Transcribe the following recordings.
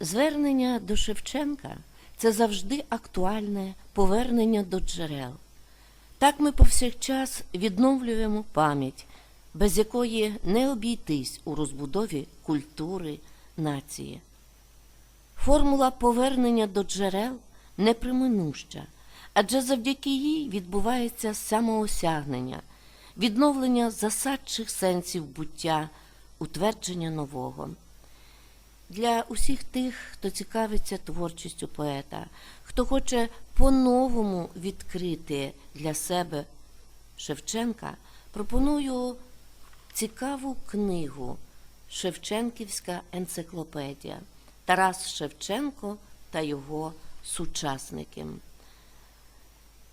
Звернення до Шевченка це завжди актуальне повернення до джерел. Так ми повсякчас відновлюємо пам'ять, без якої не обійтись у розбудові культури нації. Формула повернення до джерел неприминуща, адже завдяки їй відбувається самоосягнення, відновлення засадчих сенсів буття, утвердження нового. Для усіх тих, хто цікавиться творчістю поета, хто хоче по-новому відкрити для себе Шевченка, пропоную цікаву книгу Шевченківська енциклопедія Тарас Шевченко та його сучасники.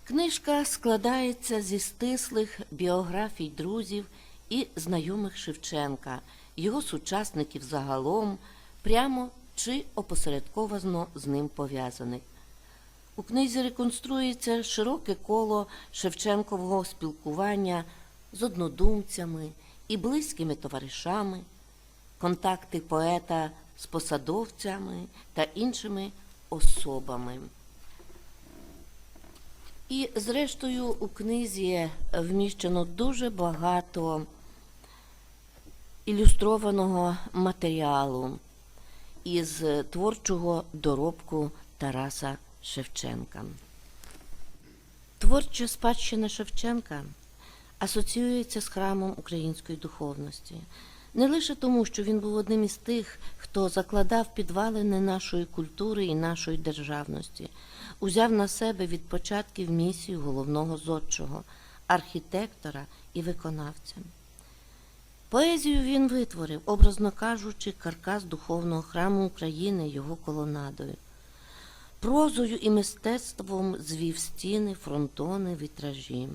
Книжка складається зі стислих біографій друзів і знайомих Шевченка, його сучасників загалом, прямо чи опосередковано з ним пов'язаних. У книзі реконструється широке коло Шевченкового спілкування з однодумцями і близькими товаришами, контакти поета з посадовцями та іншими особами. І, зрештою, у книзі вміщено дуже багато ілюстрованого матеріалу із творчого доробку Тараса Шевченка. Творча спадщина Шевченка асоціюється з храмом української духовності. Не лише тому, що він був одним із тих, хто закладав підвалини нашої культури і нашої державності, узяв на себе від початків місію головного зодчого, архітектора і виконавця. Поезію він витворив, образно кажучи, каркас духовного храму України його колонадою. Прозою і мистецтвом звів стіни, фронтони, вітражі.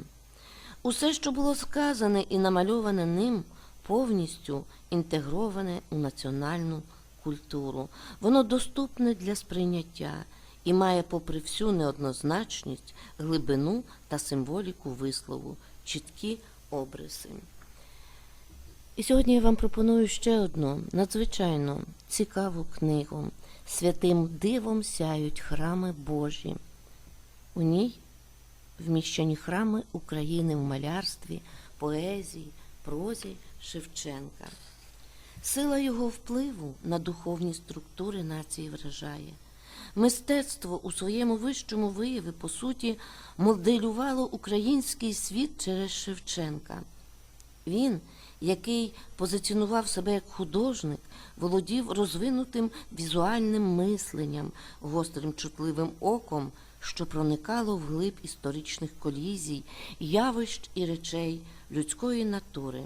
Усе, що було сказане і намальоване ним, повністю інтегроване у національну культуру. Воно доступне для сприйняття і має, попри всю неоднозначність, глибину та символіку вислову, чіткі обриси. І сьогодні я вам пропоную ще одну надзвичайно цікаву книгу Святим дивом сяють храми Божі. У ній вміщені храми України в малярстві, поезії, прозі Шевченка. Сила його впливу на духовні структури нації вражає. Мистецтво у своєму вищому вияві, по суті, моделювало український світ через Шевченка. Він, який позиціонував себе як художник, володів розвинутим візуальним мисленням, гострим чутливим оком, що проникало вглиб історичних колізій, явищ і речей людської натури.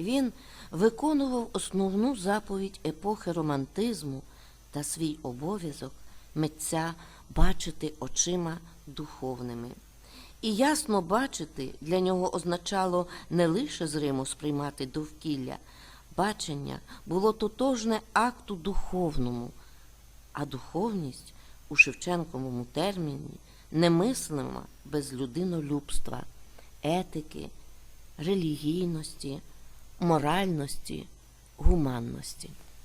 Він виконував основну заповідь епохи романтизму та свій обов'язок митця бачити очима духовними. І ясно бачити для нього означало не лише зримо сприймати довкілля, бачення було тотожне акту духовному, а духовність у Шевченковому терміні немислима без людинолюбства, етики, релігійності, моральності, гуманності.